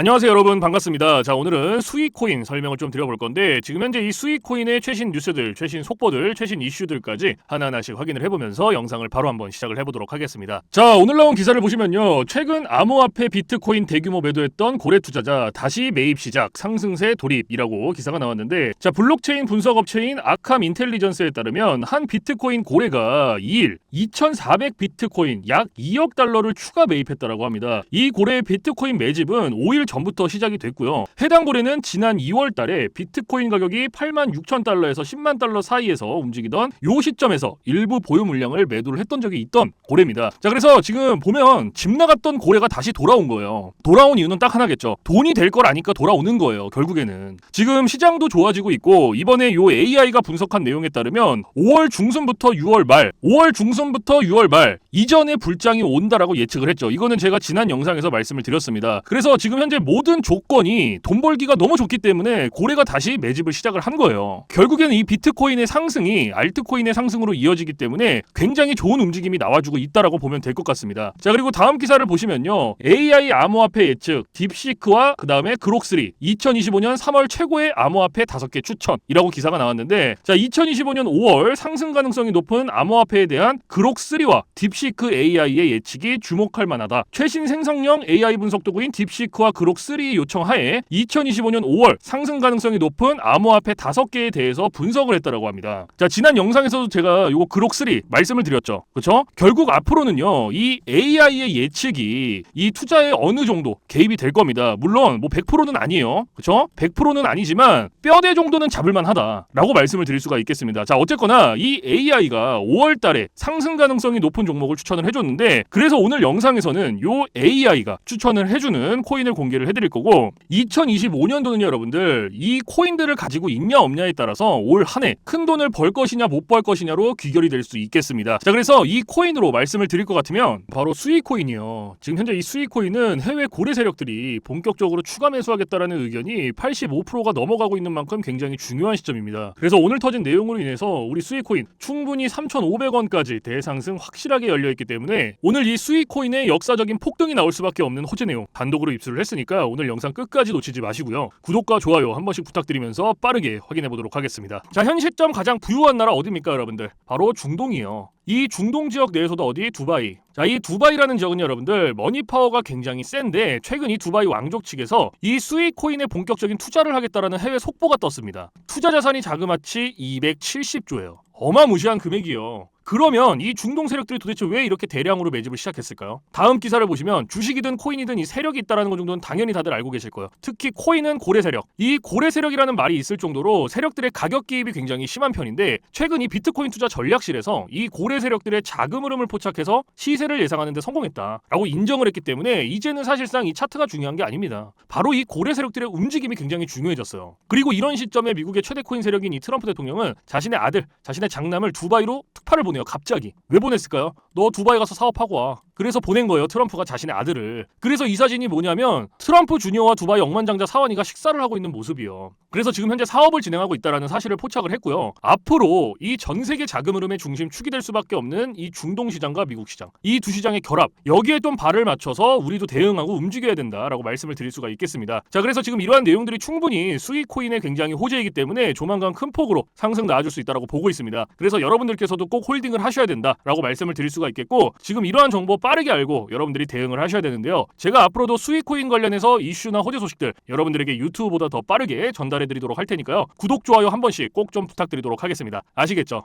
안녕하세요 여러분 반갑습니다. 자 오늘은 수익코인 설명을 좀 드려볼 건데 지금 현재 이 수익코인의 최신 뉴스들, 최신 속보들, 최신 이슈들까지 하나하나씩 확인을 해보면서 영상을 바로 한번 시작을 해보도록 하겠습니다. 자 오늘 나온 기사를 보시면요. 최근 암호화폐 비트코인 대규모 매도했던 고래 투자자 다시 매입 시작 상승세 돌입이라고 기사가 나왔는데 자 블록체인 분석업체인 아캄 인텔리전스에 따르면 한 비트코인 고래가 2일 2,400 비트코인 약 2억 달러를 추가 매입했다라고 합니다. 이 고래의 비트코인 매집은 5일 전부터 시작이 됐고요. 해당 고래는 지난 2월 달에 비트코인 가격이 8만 6천 달러에서 10만 달러 사이에서 움직이던 요 시점에서 일부 보유 물량을 매도를 했던 적이 있던 고래입니다. 자, 그래서 지금 보면 집 나갔던 고래가 다시 돌아온 거예요. 돌아온 이유는 딱 하나겠죠. 돈이 될 걸 아니까 돌아오는 거예요. 결국에는. 지금 시장도 좋아지고 있고 이번에 요 AI가 분석한 내용에 따르면 5월 중순부터 6월 말, 5월 중순부터 6월 말 이전에 불장이 온다라고 예측을 했죠. 이거는 제가 지난 영상에서 말씀을 드렸습니다. 그래서 지금 현재 모든 조건이 돈 벌기가 너무 좋기 때문에 고래가 다시 매집을 시작을 한 거예요. 결국에는 이 비트코인의 상승이 알트코인의 상승으로 이어지기 때문에 굉장히 좋은 움직임이 나와주고 있다라고 보면 될 것 같습니다. 자 그리고 다음 기사를 보시면요. AI 암호화폐 예측 딥시크와 그 다음에 그록3 2025년 3월 최고의 암호화폐 5개 추천이라고 기사가 나왔는데 자 2025년 5월 상승 가능성이 높은 암호화폐에 대한 그록3와 딥시크 AI의 예측이 주목할 만하다. 최신 생성형 AI 분석 도구인 딥시크와 그록3 요청 하에 2025년 5월 상승 가능성이 높은 암호화폐 5개에 대해서 분석을 했다라고 합니다. 자, 지난 영상에서도 제가 요거 그록3 말씀을 드렸죠. 그렇죠? 결국 앞으로는요. 이 AI의 예측이 이 투자에 어느 정도 개입이 될 겁니다. 물론 뭐 100%는 아니에요. 그렇죠? 100%는 아니지만 뼈대 정도는 잡을 만 하다라고 말씀을 드릴 수가 있겠습니다. 자, 어쨌거나 이 AI가 5월 달에 상승 가능성이 높은 종목을 추천을 해 줬는데 그래서 오늘 영상에서는 요 AI가 추천을 해 주는 코인을 공개 를 해 드릴 거고 2025년도는 여러분들 이 코인들을 가지고 있냐 없냐에 따라서 올 한 해 큰 돈을 벌 것이냐 못 벌 것이냐로 귀결이 될 수 있겠습니다. 자, 그래서 이 코인으로 말씀을 드릴 것 같으면 바로 수익 코인이요. 지금 현재 이 수익 코인은 해외 고래 세력들이 본격적으로 추가 매수하겠다라는 의견이 85%가 넘어가고 있는 만큼 굉장히 중요한 시점입니다. 그래서 오늘 터진 내용으로 인해서 우리 수익 코인 충분히 3,500원까지 대상승 확실하게 열려 있기 때문에 오늘 이 수익 코인의 역사적인 폭등이 나올 수밖에 없는 호재 내용 단독으로 입수를 했으니 까 오늘 영상 끝까지 놓치지 마시고요. 구독과 좋아요 한 번씩 부탁드리면서 빠르게 확인해 보도록 하겠습니다. 자, 현 시점 가장 부유한 나라 어디입니까, 여러분들? 바로 중동이에요. 이 중동 지역 내에서도 어디 두바이. 자, 이 두바이라는 지역은 여러분들 머니 파워가 굉장히 센데 최근 이 두바이 왕족 측에서 이 수익 코인에 본격적인 투자를 하겠다라는 해외 속보가 떴습니다. 투자 자산이 자그마치 270조예요. 어마무시한 금액이요. 그러면 이 중동 세력들이 도대체 왜 이렇게 대량으로 매집을 시작했을까요? 다음 기사를 보시면 주식이든 코인이든 이 세력이 있다는 것 정도는 당연히 다들 알고 계실 거예요. 특히 코인은 고래 세력. 이 고래 세력이라는 말이 있을 정도로 세력들의 가격 개입이 굉장히 심한 편인데 최근 이 비트코인 투자 전략실에서 이 고래 세력들의 자금 흐름을 포착해서 시세를 예상하는 데 성공했다라고 인정을 했기 때문에 이제는 사실상 이 차트가 중요한 게 아닙니다. 바로 이 고래 세력들의 움직임이 굉장히 중요해졌어요. 그리고 이런 시점에 미국의 최대 코인 세력인 이 트럼프 대통령은 자신의 아들, 자신의 장남을 두바이로 특파를 보내요. 갑자기 왜 보냈을까요? 너 두바이 가서 사업하고 와. 그래서 보낸 거예요. 트럼프가 자신의 아들을. 그래서 이 사진이 뭐냐면 트럼프 주니어와 두바이 억만장자 사원이가 식사를 하고 있는 모습이요. 그래서 지금 현재 사업을 진행하고 있다라는 사실을 포착을 했고요. 앞으로 이 전 세계 자금 흐름의 중심 축이 될 수밖에 없는 이 중동 시장과 미국 시장. 이 두 시장의 결합. 여기에 좀 발을 맞춰서 우리도 대응하고 움직여야 된다라고 말씀을 드릴 수가 있겠습니다. 자, 그래서 지금 이러한 내용들이 충분히 수익 코인에 굉장히 호재이기 때문에 조만간 큰 폭으로 상승 나와줄 수 있다라고 보고 있습니다. 그래서 여러분들께서도 꼭 홀딩을 하셔야 된다라고 말씀을 드릴 수가 있겠고 지금 이러한 정보 빠르게 알고 여러분들이 대응을 하셔야 되는데요. 제가 앞으로도 수익 코인 관련해서 이슈나 호재 소식들 여러분들에게 유튜브보다 더 빠르게 전달해 드리도록 할 테니까요. 구독 좋아요 한 번씩 꼭 좀 부탁드리도록 하겠습니다. 아시겠죠?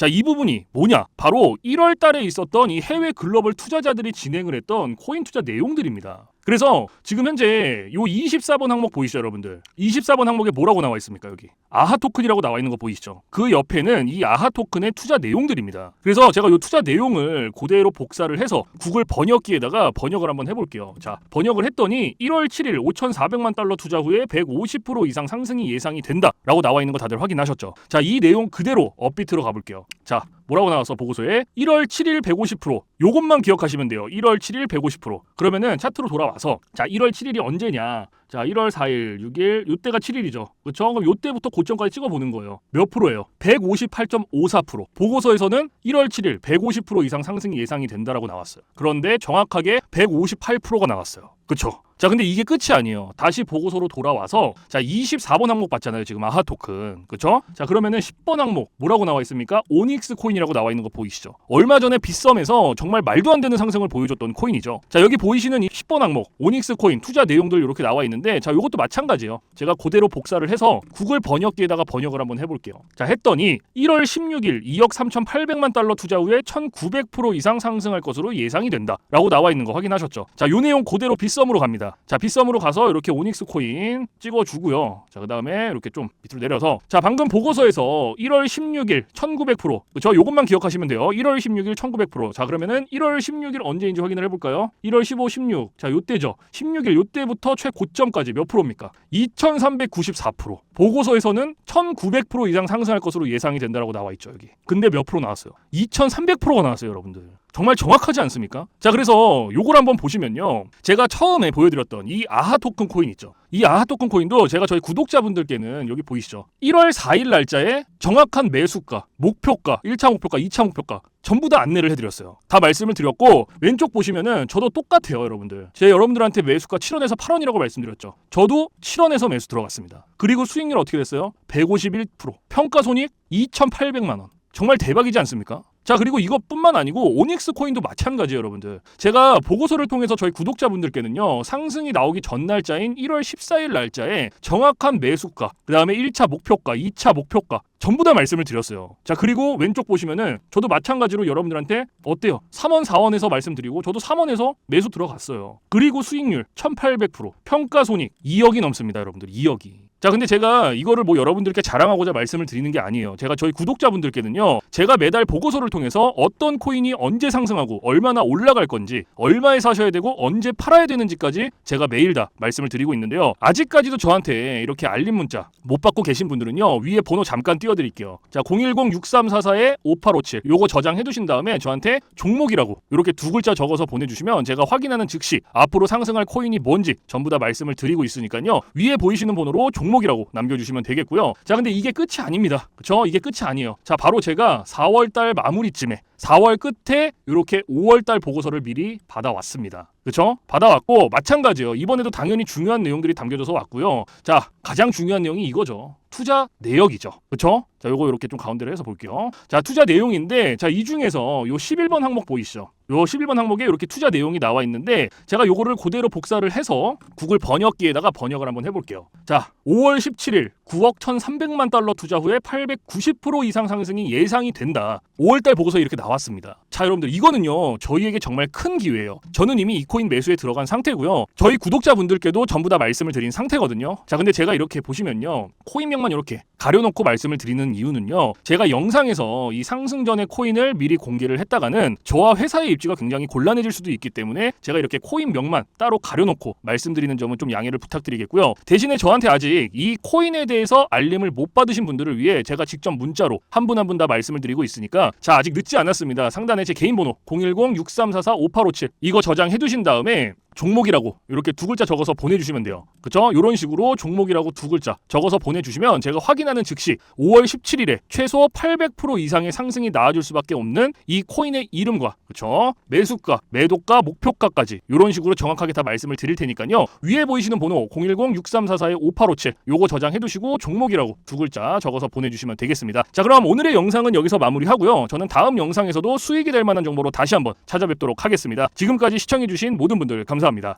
자, 이 부분이 뭐냐? 바로 1월 달에 있었던 이 해외 글로벌 투자자들이 진행을 했던 코인 투자 내용들입니다. 그래서 지금 현재 요 24번 항목 보이시죠, 여러분들? 24번 항목에 뭐라고 나와 있습니까, 여기? 아하 토큰이라고 나와 있는 거 보이시죠? 그 옆에는 이 아하 토큰의 투자 내용들입니다. 그래서 제가 요 투자 내용을 그대로 복사를 해서 구글 번역기에다가 번역을 한번 해볼게요. 자, 번역을 했더니 1월 7일 5,400만 달러 투자 후에 150% 이상 상승이 예상이 된다라고 나와 있는 거 다들 확인하셨죠? 자, 이 내용 그대로 업비트로 가볼게요. 자, 뭐라고 나왔어 보고서에? 1월 7일 150% 요것만 기억하시면 돼요. 1월 7일 150% 그러면은 차트로 돌아와서 자 1월 7일이 언제냐 자 1월 4일 6일 요때가 7일이죠. 그렇죠 그럼 요때부터 고점까지 찍어보는 거예요. 몇 프로예요? 158.54% 보고서에서는 1월 7일 150% 이상 상승이 예상이 된다라고 나왔어요. 그런데 정확하게 158%가 나왔어요. 그렇죠 자 근데 이게 끝이 아니에요. 다시 보고서로 돌아와서 자 24번 항목 봤잖아요 지금. 아하 토큰. 그쵸? 자 그러면은 10번 항목 뭐라고 나와 있습니까? 오닉스 코인이라고 나와 있는 거 보이시죠? 얼마 전에 빗썸에서 정말 말도 안 되는 상승을 보여줬던 코인이죠. 자 여기 보이시는 이 10번 항목 오닉스 코인 투자 내용들 이렇게 나와 있는데 자 이것도 마찬가지예요. 제가 그대로 복사를 해서 구글 번역기에다가 번역을 한번 해볼게요. 자 했더니 1월 16일 2억 3,800만 달러 투자 후에 1,900% 이상 상승할 것으로 예상이 된다 라고 나와 있는 거 확인하셨죠? 자 요 내용 그대로 빗썸으로 갑니다. 자 빗썸으로 가서 이렇게 오닉스 코인 찍어주고요. 자 그 다음에 이렇게 좀 밑으로 내려서. 자 방금 보고서에서 1월 16일 1900% 그쵸 요것만 기억하시면 돼요. 1월 16일 1900%자 그러면은 1월 16일 언제인지 확인을 해볼까요? 1월 15, 16자 요때죠. 16일 요때부터 최고점 까지 몇 프로입니까? 2394% 보고서에서는 1900% 이상 상승할 것으로 예상이 된다라고 나와 있죠 여기. 근데 몇 프로 나왔어요? 2300%가 나왔어요 여러분들 정말 정확하지 않습니까? 자, 그래서 요걸 한번 보시면요. 제가 처음에 보여드렸던 이 아하 토큰 코인 있죠. 이 아하 토큰 코인도 제가 저희 구독자분들께는 여기 보이시죠? 1월 4일 날짜에 정확한 매수가, 목표가, 1차 목표가, 2차 목표가 전부 다 안내를 해드렸어요. 다 말씀을 드렸고 왼쪽 보시면은 저도 똑같아요, 여러분들. 제가 여러분들한테 매수가 7원에서 8원이라고 말씀드렸죠. 저도 7원에서 매수 들어갔습니다. 그리고 수익률 어떻게 됐어요? 151%. 평가 손익 2,800만 원. 정말 대박이지 않습니까? 자 그리고 이것뿐만 아니고 오닉스 코인도 마찬가지예요 여러분들. 제가 보고서를 통해서 저희 구독자분들께는요 상승이 나오기 전 날짜인 1월 14일 날짜에 정확한 매수가 그 다음에 1차 목표가 2차 목표가 전부 다 말씀을 드렸어요. 자 그리고 왼쪽 보시면은 저도 마찬가지로 여러분들한테 어때요? 3원 4원에서 말씀드리고 저도 3원에서 매수 들어갔어요. 그리고 수익률 1800% 평가 손익 2억이 넘습니다 여러분들. 2억이 자, 근데 제가 이거를 뭐 여러분들께 자랑하고자 말씀을 드리는 게 아니에요. 제가 저희 구독자분들께는요, 제가 매달 보고서를 통해서 어떤 코인이 언제 상승하고 얼마나 올라갈 건지, 얼마에 사셔야 되고 언제 팔아야 되는지까지 제가 매일 다 말씀을 드리고 있는데요. 아직까지도 저한테 이렇게 알림 문자 못 받고 계신 분들은요, 위에 번호 잠깐 띄워드릴게요. 자, 010-6344-5857 요거 저장해 두신 다음에 저한테 종목이라고 이렇게 두 글자 적어서 보내주시면 제가 확인하는 즉시 앞으로 상승할 코인이 뭔지 전부 다 말씀을 드리고 있으니까요. 위에 보이시는 번호로 종 종목이라고 남겨주시면 되겠고요. 자, 근데 이게 끝이 아닙니다. 그쵸? 이게 끝이 아니에요. 자, 바로 제가 4월달 마무리쯤에 4월 끝에 이렇게 5월달 보고서를 미리 받아왔습니다. 그쵸? 받아왔고 마찬가지예요. 이번에도 당연히 중요한 내용들이 담겨져서 왔고요. 자, 가장 중요한 내용이 이거죠. 투자 내역이죠. 그쵸? 자, 요거 이렇게 좀 가운데로 해서 볼게요. 자, 투자 내용인데 자, 이 중에서 요 11번 항목 보이시죠? 요 11번 항목에 이렇게 투자 내용이 나와 있는데 제가 요거를 그대로 복사를 해서 구글 번역기에다가 번역을 한번 해볼게요. 자, 5월 17일 9억 1,300만 달러 투자 후에 890% 이상 상승이 예상이 된다. 5월달 보고서 이렇게 나왔습니다. 자, 여러분들 이거는요 저희에게 정말 큰 기회예요. 저는 이미 이 코인 매수에 들어간 상태고요. 저희 구독자분들께도 전부 다 말씀을 드린 상태거든요. 자, 근데 제가 이렇게 보시면요 코인명만 이렇게 가려놓고 말씀을 드리는 이유는요. 제가 영상에서 이 상승 전에 코인을 미리 공개를 했다가는 저와 회사의 입지가 굉장히 곤란해질 수도 있기 때문에 제가 이렇게 코인 명만 따로 가려놓고 말씀드리는 점은 좀 양해를 부탁드리겠고요. 대신에 저한테 아직 이 코인에 대해서 알림을 못 받으신 분들을 위해 제가 직접 문자로 한 분 한 분 다 말씀을 드리고 있으니까 자 아직 늦지 않았습니다. 상단에 제 개인 번호 010-6344-5857 이거 저장해 두신 다음에 종목이라고 이렇게 두 글자 적어서 보내주시면 돼요. 그쵸? 이런 식으로 종목이라고 두 글자 적어서 보내주시면 제가 확인하는 즉시 5월 17일에 최소 800% 이상의 상승이 나와줄 수밖에 없는 이 코인의 이름과 그쵸? 매수가, 매도가, 목표가까지 이런 식으로 정확하게 다 말씀을 드릴 테니까요. 위에 보이시는 번호 010-6344-5857 요거 저장해두시고 종목이라고 두 글자 적어서 보내주시면 되겠습니다. 자 그럼 오늘의 영상은 여기서 마무리하고요. 저는 다음 영상에서도 수익이 될 만한 정보로 다시 한번 찾아뵙도록 하겠습니다. 지금까지 시청해주신 모든 분들 감사 합니다.